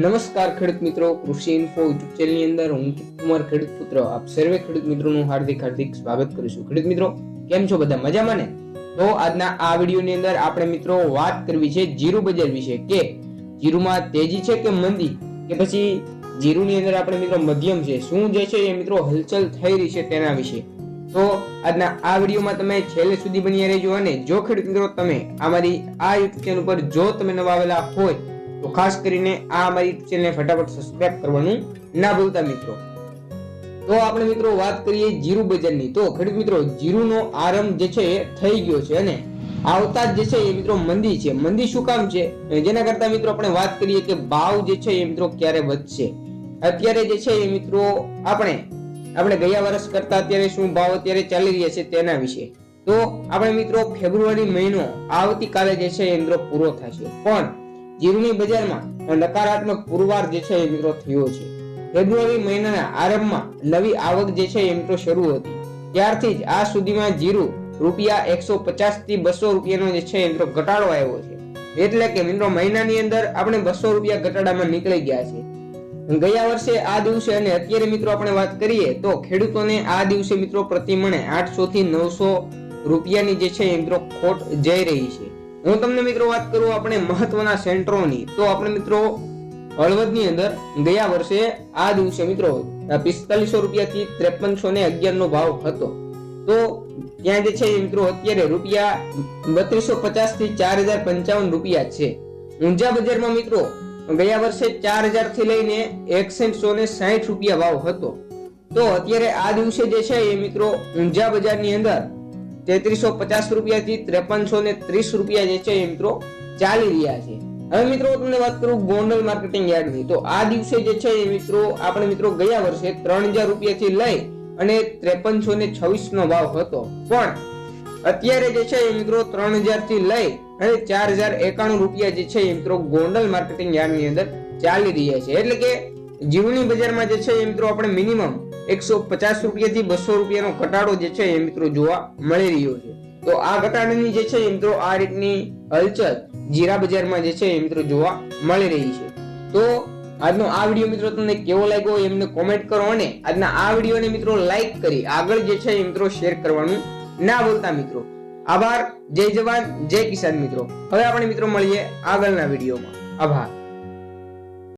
નમસ્કાર ખેડૂત મિત્રો, કૃષિ ઇન્ફો યુટ્યુબ ચેનલની અંદર હું કુમાર, ખેડૂત પુત્ર, આપ સર્વે ખેડૂત મિત્રોનું હાર્દિક હાર્દિક સ્વાગત કરું છું. ખેડૂત મિત્રો, કેમ છો બધા? મજામાં ને? તો આજના આ વિડીયોની અંદર આપણે મિત્રો વાત કરવી છે જીરું બજાર વિશે, કે જીરુમાં તેજી છે કે મંદી? કે પછી જીરુની અંદર આપણે મિત્રો મધ્યમ છે, શું જે છે એ મિત્રો હલચલ થઈ રહી છે તેના વિશે. તો આજના આ વિડીયોમાં તમે છેલ્લે સુધી બની રહેજો અને જો ખેડૂત મિત્રો તમે અમારી આ યુટ્યુબ ચેનલ ઉપર જો તમે નવા આવેલા હોય તો ખાસ કરીને આ અમારી ચેનલને ફટાફટ સબસ્ક્રાઇબ કરવાનું ના ભૂલતા મિત્રો. તો આપણે મિત્રો વાત કરીએ જીરું બજારની. તો ખેડૂત મિત્રો, જીરુનો આરંભ જે છે થઈ ગયો છે અને આવતા જે છે એ મિત્રો મંદી છે. મંદી શું કામ છે? જેના કરતા મિત્રો આપણે વાત કરીએ કે ભાવ જે છે એ મિત્રો ક્યારે વધશે? અત્યારે જે છે એ મિત્રો આપણે આપણે ગયા વર્ષ કરતા અત્યારે શું ભાવ અત્યારે ચાલી રહ્યા છે તેના વિશે. તો આપણે મિત્રો ફેબ્રુઆરી મહિનો આવતીકાલે જે છે એ મિત્રો પૂરો થશે. પણ જીરુની બજારમાં નકારાત્મક પુરવાર જે છે એ મિત્રો થયો છે. ફેબ્રુઆરી મહિનાના આરંભમાં નવી આવક જે છે એ મિત્રો શરૂ હતી. ત્યારથી જ આ સુધીમાં જીરું રૂપિયા એકસો પચાસથી બસો રૂપિયાનો જે છે મિત્રો ઘટાડો આવ્યો છે. એટલે કે મિત્રો મહિનાની અંદર આપણે બસો રૂપિયા ઘટાડામાં નીકળી ગયા છે. ગયા વર્ષે આ દિવસે અને અત્યારે મિત્રો આપણે વાત કરીએ તો ખેડૂતોને આ દિવસે મિત્રો પ્રતિ મણે આઠસો થી નવસો રૂપિયાની જે છે મિત્રો ખોટ જઈ રહી છે. હું તમને મિત્રો વાત કરું આપણે મહત્વના સેન્ટરોની. તો આપણે મિત્રો હળવદની અંદર ગયા વર્ષે આ દિવસે મિત્રો પિસ્તાલીસો રૂપિયાથી ત્રેપનસો ને અગિયારનો ભાવ હતો. તો ત્યાં જે છે મિત્રો અત્યારે રૂપિયા બત્રીસો પચાસથી ચાર હજાર પંચાવન રૂપિયા છે. ઊંઝા બજારમાં મિત્રો ગયા વર્ષે ચાર હજારથી લઈને એકસઠસો ને સાહીઠ રૂપિયા ભાવ હતો. તો અત્યારે આ દિવસે જે છે એ મિત્રો ઊંઝા બજારની અંદર તેત્રીસો પચાસ રૂપિયા થી ત્રેપનસો ને ત્રીસ રૂપિયા જે છે એ મિત્રો ચાલી રહ્યા છે. હવે મિત્રો તમને વાત કરું ગોંડલ માર્કેટિંગ યાર્ડની. તો આ દિવસે જે છે એ મિત્રો, આપણે મિત્રો ગયા વર્ષે ત્રણ હજાર રૂપિયા થી લઈ અને ત્રેપનસો ને છવ્વીસ નો ભાવ હતો. પણ અત્યારે જે છે એ મિત્રો ત્રણ હજારથી લઈ અને ચાર હજાર એકાણું રૂપિયા જે છે એ મિત્રો ગોંડલ માર્કેટિંગ યાર્ડની અંદર ચાલી રહ્યા છે. એટલે કે જીવની બજારમાં જે છે એ મિત્રો આપણે મિનિમમ એકસો પચાસ રૂપિયા થી બસો રૂપિયાનો ઘટાડો જે છે એ મિત્રો જોવા મળી રહ્યો છે. તો આ ઘટાડાની જે છે મિત્રો આ રીતની હલચલ જીરા બજારમાં જે છે એ મિત્રો જોવા મળી રહી છે. તો આજનો આ વીડિયો મિત્રો તમને કેવો લાગ્યો એમને કોમેન્ટ કરો અને આજના આ વિડીયોને મિત્રો લાઈક કરી આગળ જે છે એ મિત્રો શેર કરવાનું ના ભૂલતા મિત્રો. આભાર, જય જવાન, જય કિસાન મિત્રો. હવે આપણે મિત્રો મળીએ આગળના વિડીયોમાં. આભાર.